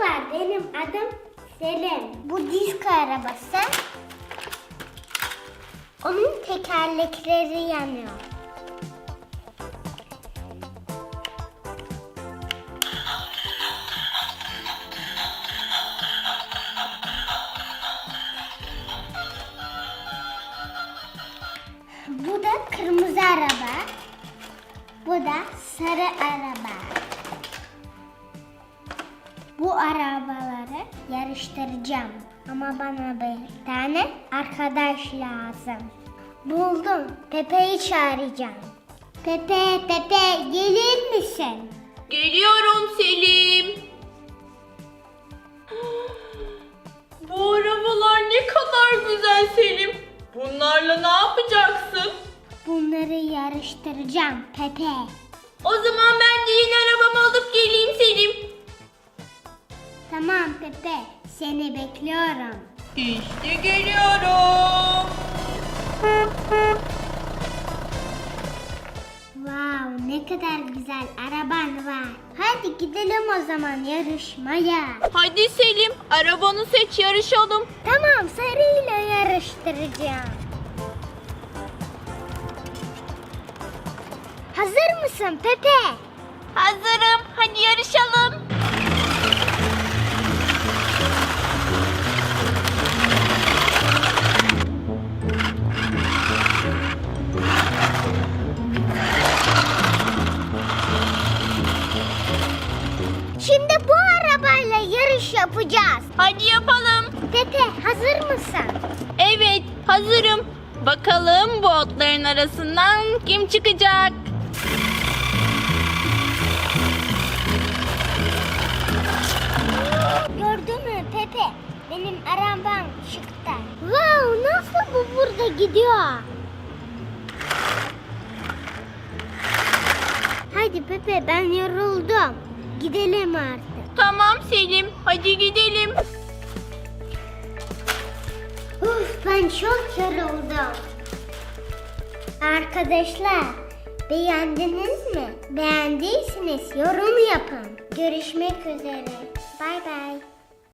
var. Benim adım Selim. Bu disk arabası. Onun tekerlekleri yanıyor. Bu da kırmızı araba. Bu da sarı araba. Bu arabaları yarıştıracağım. Ama bana bir tane arkadaş lazım. Buldum. Pepe'yi çağıracağım. Pepe, Pepe gelir misin? Geliyorum Selim. Bu arabalar ne kadar güzel Selim. Bunlarla ne yapacaksın? Bunları yarıştıracağım Pepe. O zaman ben de yeni arabamı alıp geleyim Selim. Tamam Pepe, seni bekliyorum. İşte geliyorum. Wow, ne kadar güzel araban var. Hadi gidelim o zaman yarışmaya. Hadi Selim arabanı seç yarışalım. Tamam, sarıyla yarıştıracağım. Hazır mısın Pepe? Hazırım hadi yarışalım. Şimdi bu arabayla yarış yapacağız. Hadi yapalım. Pepe, hazır mısın? Evet hazırım. Bakalım bu otların arasından kim çıkacak? Gördün mü Pepe? Benim arabam çıktı. Wow, nasıl bu burada gidiyor? Hadi Pepe ben yoruldum. Gidelim artık. Tamam Selim hadi gidelim. Uf ben çok yoruldum. Arkadaşlar beğendiniz mi? Beğendiyseniz yorum yapın. Görüşmek üzere. Bay bay.